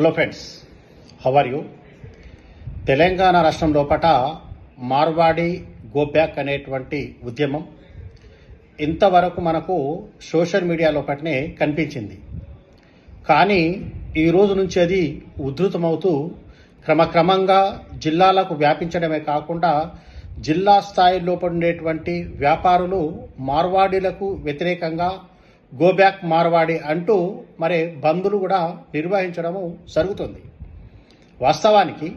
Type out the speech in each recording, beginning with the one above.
Hello friends how are you Telangana రాష్ట్రం లోపల Marwadi go back అనేటువంటి ఉద్యమం ఇంతవరకు మనకు సోషల్ మీడియా లోపలనే కనిపించింది. కానీ ఈ రోజు నుంచి అది ఉధృతమవుతూ క్రమక్రమంగా జిల్లాలకు వ్యాపించడమే కాకుండా జిల్లా స్థాయిలో ఉండేటువంటి వ్యాపారులు మార్వాడీలకు వ్యతిరేకంగా గో బ్యాక్ మార్వాడి అంటూ మరి బంద్లు కూడా నిర్వహించడము జరుగుతుంది. వాస్తవానికి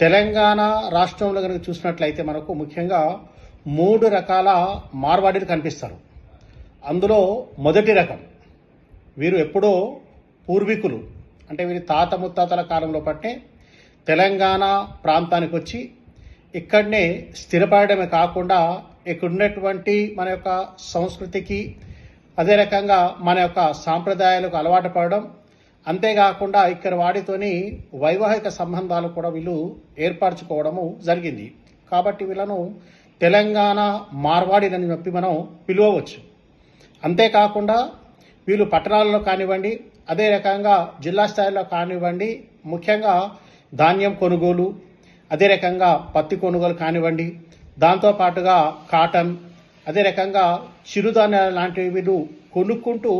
తెలంగాణ రాష్ట్రంలో కనుక చూసినట్లయితే మనకు ముఖ్యంగా మూడు రకాల మార్వాడీలు కనిపిస్తారు. అందులో మొదటి రకం వీరు ఎప్పుడో పూర్వీకులు అంటే వీరి తాత ముత్తాతల కాలంలో పట్టే తెలంగాణ ప్రాంతానికి వచ్చి ఇక్కడనే స్థిరపడమే కాకుండా ఇక్కడ ఉన్నటువంటి మన యొక్క సంస్కృతికి అదే రకంగా మన యొక్క సాంప్రదాయాలకు అలవాటు పడడం అంతేకాకుండా ఇక్కడ వాడితోని వైవాహిక సంబంధాలు కూడా వీళ్ళు ఏర్పరచుకోవడము జరిగింది. కాబట్టి వీళ్ళను తెలంగాణ మార్వాడిలని చెప్పి మనం పిలువవచ్చు. అంతేకాకుండా వీళ్ళు పట్టణాలలో కానివ్వండి అదే రకంగా జిల్లా స్థాయిలో కానివ్వండి ముఖ్యంగా ధాన్యం కొనుగోలు అదే రకంగా పత్తి కొనుగోలు కానివ్వండి దాంతోపాటుగా కాటన్ అదే రకంగా చిరుధాన్యాలు లాంటివి కొనుక్కుంటూ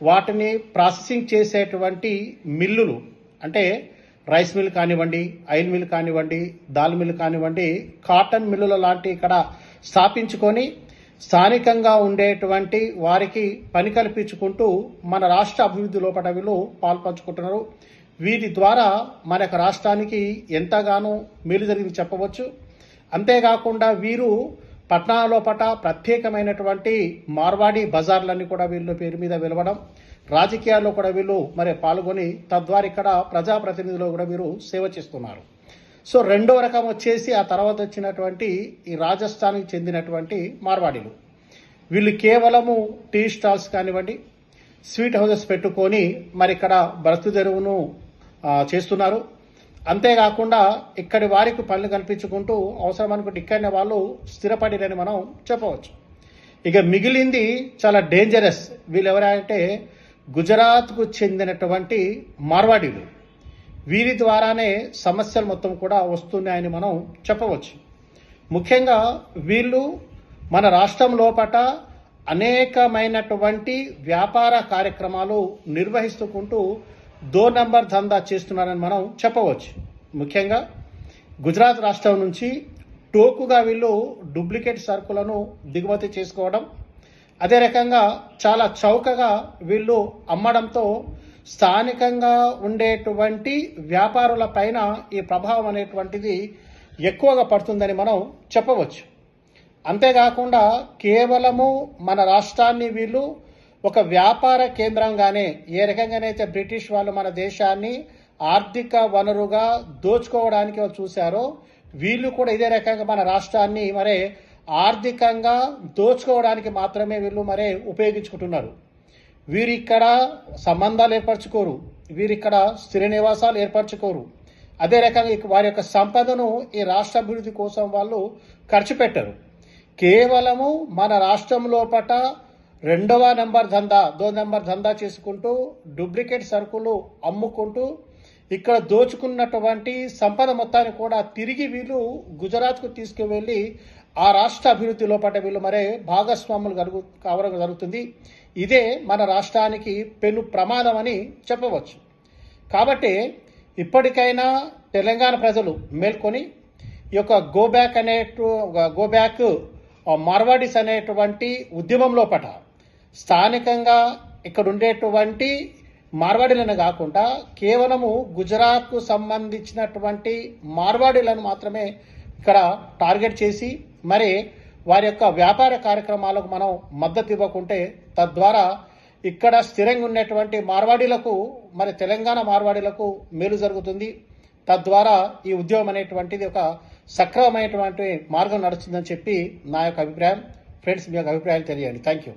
వాటిని ప్రాసెసింగ్ చేసేటువంటి మిల్లులు అంటే రైస్ మిల్ కానివ్వండి ఆయిల్ మిల్ కానివ్వండి దాల్ మిల్ కానివ్వండి కాటన్ మిల్లుల లాంటి ఇక్కడ స్థాపించుకొని స్థానికంగా ఉండేటువంటి వారికి పని కల్పించుకుంటూ మన రాష్ట్ర అభివృద్ధి లోపల వీళ్ళు పాల్పంచుకుంటున్నారు. వీటి ద్వారా మన యొక్క రాష్ట్రానికి ఎంతగానో మేలు జరిగింది చెప్పవచ్చు. అంతేకాకుండా వీరు పట్టణాల లోపట ప్రత్యేకమైనటువంటి మార్వాడి బజార్లన్నీ కూడా వీళ్ళు పేరు మీద వెలవడం రాజకీయాల్లో కూడా వీళ్ళు మరి పాల్గొని తద్వారా ఇక్కడ ప్రజాప్రతినిధులు కూడా వీరు సేవ చేస్తున్నారు. సో రెండో రకం వచ్చేసి ఆ తర్వాత వచ్చినటువంటి ఈ రాజస్థాన్కి చెందినటువంటి మార్వాడీలు. వీళ్ళు కేవలము టీ స్టాల్స్ కానివ్వండి స్వీట్ హౌసెస్ పెట్టుకొని మరి ఇక్కడ బ్రతు తెరువును చేస్తున్నారు. అంతేకాకుండా ఇక్కడి వారికి పనులు కల్పించుకుంటూ అవసరం అనుకుంటే ఇక్కడనే వాళ్ళు స్థిరపడిరని మనం చెప్పవచ్చు. ఇక మిగిలింది చాలా డేంజరస్ వీళ్ళు ఎవరంటే గుజరాత్కు చెందినటువంటి మార్వాడీలు. వీరి ద్వారానే సమస్యలు మొత్తం కూడా వస్తున్నాయని మనం చెప్పవచ్చు. ముఖ్యంగా వీళ్ళు మన రాష్ట్రం లోపట అనేకమైనటువంటి వ్యాపార కార్యక్రమాలు నిర్వహిస్తుకుంటూ దో నంబర్ దందా చేస్తున్నారని మనం చెప్పవచ్చు. ముఖ్యంగా గుజరాత్ రాష్ట్రం నుంచి టోకుగా వీళ్ళు డూప్లికేట్ సరుకులను దిగుమతి చేసుకోవడం అదే రకంగా చాలా చౌకగా వీళ్ళు అమ్మడంతో స్థానికంగా ఉండేటువంటి వ్యాపారుల పైన ఈ ప్రభావం అనేటువంటిది ఎక్కువగా పడుతుందని మనం చెప్పవచ్చు. అంతేకాకుండా కేవలము మన రాష్ట్రాన్ని వీళ్ళు ఒక వ్యాపార కేంద్రంగానే ఏ రకంగానైతే బ్రిటిష్ వాళ్ళు మన దేశాన్ని ఆర్థిక వనరుగా దోచుకోవడానికి వాళ్ళు చూశారో వీళ్ళు కూడా ఇదే రకంగా మన రాష్ట్రాన్ని మరే ఆర్థికంగా దోచుకోవడానికి మాత్రమే వీళ్ళు మరే ఉపయోగించుకుంటున్నారు. వీరిక్కడ సంబంధాలు ఏర్పరచుకోరు వీరిక్కడ స్థిర నివాసాలు ఏర్పరచుకోరు. అదే రకంగా వారి యొక్క సంపదను ఈ రాష్ట్ర అభివృద్ధి కోసం వాళ్ళు ఖర్చు పెట్టరు. కేవలము మన రాష్ట్రం లోపల రెండవ నెంబర్ దందా దో నెంబర్ దందా చేసుకుంటూ డూప్లికేట్ సరుకులు అమ్ముకుంటూ ఇక్కడ దోచుకున్నటువంటి సంపద మొత్తాన్ని కూడా తిరిగి వీళ్ళు గుజరాత్కు తీసుకువెళ్ళి ఆ రాష్ట్ర అభివృద్ధిలో పడ్డ వీళ్ళు మరే భాగస్వాములు కలుగు కావడం జరుగుతుంది. ఇదే మన రాష్ట్రానికి పెను ప్రమాదం అని చెప్పవచ్చు. కాబట్టి ఇప్పటికైనా తెలంగాణ ప్రజలు మేల్కొని ఈ యొక్క గోబ్యాక్ అనే అనేటు గో బ్యాక్ మార్వాడిస్ అనేటువంటి ఉద్యమంలో పట స్థానికంగా ఇక్కడ ఉండేటువంటి మార్వాడీలను కాకుండా కేవలము గుజరాత్కు సంబంధించినటువంటి మార్వాడీలను మాత్రమే ఇక్కడ టార్గెట్ చేసి మరి వారి యొక్క వ్యాపార కార్యక్రమాలకు మనం మద్దతు ఇవ్వకుంటే తద్వారా ఇక్కడ స్థిరంగా ఉన్నటువంటి మార్వాడీలకు మరి తెలంగాణ మార్వాడీలకు మేలు జరుగుతుంది. తద్వారా ఈ ఉద్యమం అనేటువంటిది ఒక సక్రమమైనటువంటి మార్గం నడుస్తుందని చెప్పి నా యొక్క అభిప్రాయం. ఫ్రెండ్స్ మీ యొక్క అభిప్రాయాలు తెలియండి. Thank you